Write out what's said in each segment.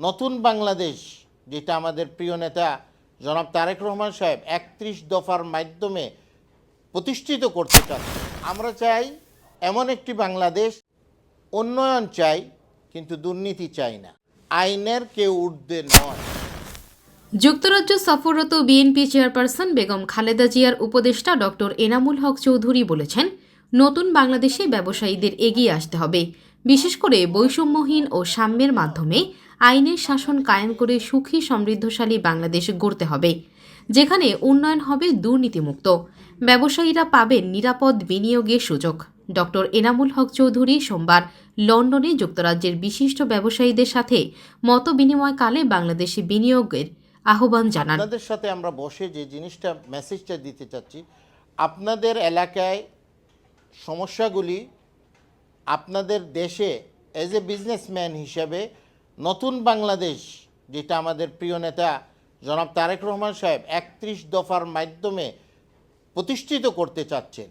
নতুন বাংলাদেশ, যেটা আমাদের প্রিয় নেতা জনাব তারেক রহমান সাহেব একত্রিশ দফার মাধ্যমে প্রতিষ্ঠিত করতে চাচ্ছে আমরা চাই এমন একটি বাংলাদেশ, উন্নয়ন চাই, কিন্তু দুর্নীতি চাই না। আইনের কেউ ঊর্ধ্বে নয়। যুক্তরাজ্য সফররত বিএনপি চেয়ারপারসন বেগম খালেদা জিয়ার উপদেষ্টা ডক্টর এনামুল হক চৌধুরী বলেছেন, নতুন বাংলাদেশে ব্যবসায়ীদের এগিয়ে আসতে হবে। বিশেষ করে বৈষম্যহীন ও সাম্যের মাধ্যমে আইনের শাসন কায়েম করে সুখী, সমৃদ্ধশালী বাংলাদেশ গড়তে হবে, যেখানে উন্নয়ন হবে দুর্নীতিমুক্ত। ব্যবসায়ীরা পাবেন নিরাপদ বিনিয়োগের সুযোগ। ডক্টর এনামুল হক চৌধুরী সোমবার লন্ডনে যুক্তরাজ্যের বিশিষ্ট ব্যবসায়ীদের সাথে মত বিনিময়কালে বাংলাদেশে বিনিয়োগের আহ্বান জানান। আপনাদের সাথে আমরা বসে যে জিনিসটা মেসেজটা দিতে চাচ্ছি, আপনাদের এলাকায় সমস্যাগুলি আপনাদের দেশে এজ এ বিজনেসম্যান হিসাবে নতুন বাংলাদেশ, যেটা আমাদের প্রিয় নেতা জনাব তারেক রহমান সাহেব একত্রিশ দফার মাধ্যমে প্রতিষ্ঠিত করতে চাচ্ছেন,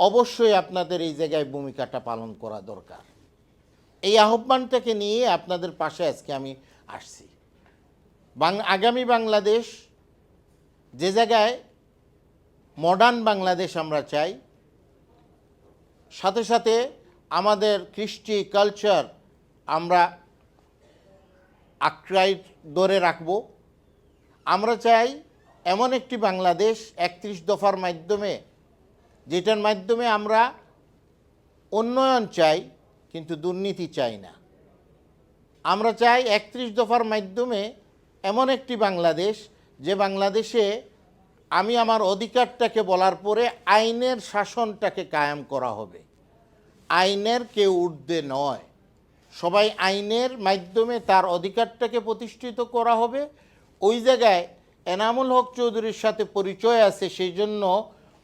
অবশ্যই আপনাদের এই জায়গায় ভূমিকাটা পালন করা দরকার। এই আহ্বানটাকে নিয়ে আপনাদের পাশে আজকে আমি আসছি। বাং, আগামী বাংলাদেশ, যে জায়গায় মডার্ন বাংলাদেশ আমরা চাই, সাথে সাথে আমাদের কৃষ্টি কালচার আমরা আক্রাই ধরে রাখব। আমরা চাই এমন একটি বাংলাদেশ একত্রিশ দফার মাধ্যমে, যেটার মাধ্যমে আমরা উন্নয়ন চাই, কিন্তু দুর্নীতি চাই না। আমরা চাই একত্রিশ দফার মাধ্যমে এমন একটি বাংলাদেশ, যে বাংলাদেশে আমি আমার অধিকারটাকে বলার পরে আইনের শাসনটাকে কায়েম করা হবে। আইনের কেউ ঊর্ধ্বে নয়। সবাই আইনের মাধ্যমে তার অধিকারটাকে প্রতিষ্ঠিত করা হবে। ওই জায়গায় এনামুল হক চৌধুরীর সাথে পরিচয় আছে, সেই জন্য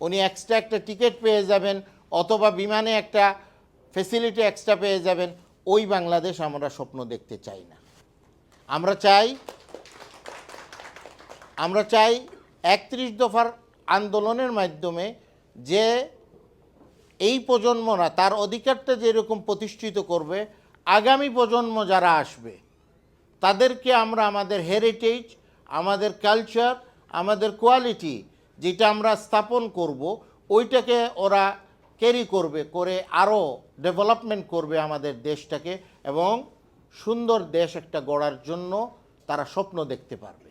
উনি এক্সট্রা একটা টিকিট পেয়ে যাবেন অথবা বিমানে একটা ফেসিলিটি এক্সট্রা পেয়ে যাবেন। ওই বাংলাদেশ আমরা স্বপ্ন দেখতে চাই না। আমরা চাই আমরা চাই একত্রিশ দফার আন্দোলনের মাধ্যমে যে এই প্রজন্মরা তার অধিকারটা যেরকম প্রতিষ্ঠিত করবে আগামী প্রজন্ম যারা আসবে, তাদেরকে আমরা আমাদের হেরিটেজ আমাদের কালচার আমাদের কোয়ালিটি যেটা আমরা স্থাপন করব, ওইটাকে ওরা ক্যারি করবে, করে আরও ডেভেলপমেন্ট করবে আমাদের দেশটাকে এবং সুন্দর দেশ একটা গড়ার জন্য তারা স্বপ্ন দেখতে পারবে।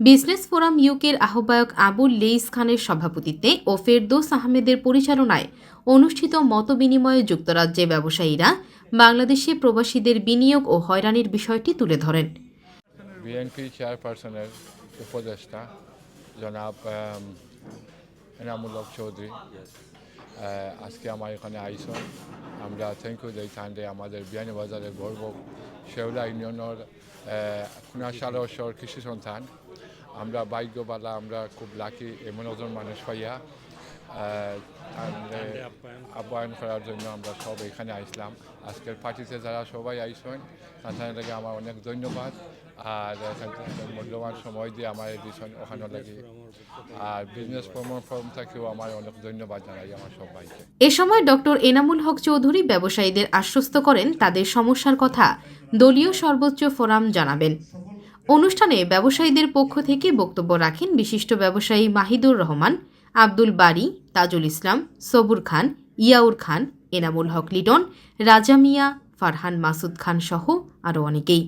বিজনেস ফোরাম ইউকের আহ্বায়ক আবুল লেইস খানের সভাপতিত্বে ও ফেরদৌস আহমেদের পরিচালনায় অনুষ্ঠিত মতবিনিময়ে যুক্তরাজ্যে ব্যবসায়ীরা বাংলাদেশে প্রবাসীদের বিনিয়োগ ও হয়রানির বিষয়টি তুলে ধরেন। বিএনপি চেয়ারপারসনের উপদেষ্টা জনাব আম, এনামুল্লক চৌধুরী আজকে আমার এখানে আইসন আমরা থ্যাংক ইউ দিই তাহলে আমাদের বিয়ানীবাজারের গর্ব শেওলা ইউনিয়নের খুনাশালসর কৃষি সন্তান। আমরা ভাগ্যবালা আমরা খুব লাকি এমন একজন মানুষ হইয়া আহ্বায়ন করার জন্য আমরা সব এখানে আইসলাম আজকের পার্টিতে যারা সবাই আইসেন তাদের লাগে আমার অনেক ধন্যবাদ। আর মূল্যবান সময় দিয়ে আমার এডিশন ওখানে লাগে। আর বিজনেস প্রমোট ফর্ম থেকেও আমার অনেক ধন্যবাদ জানাই আমার সবাইকে। এ সময় ডক্টর এনামুল হক চৌধুরী ব্যবসায়ীদের আশ্বস্ত করেন তাদের সমস্যার কথা। দলীয় সর্বোচ্চ ফোরাম জানাবেন। অনুষ্ঠানে ব্যবসায়ীদের পক্ষ থেকে বক্তব্য রাখেন বিশিষ্ট ব্যবসায়ী মাহিদুর রহমান, আব্দুল বারি, তাজুল ইসলাম, সবুর খান, ইয়াউর খান, এনামুল হক লিটন, রাজা মিয়া, ফারহান মাসুদ খান সহ আরও অনেকেই।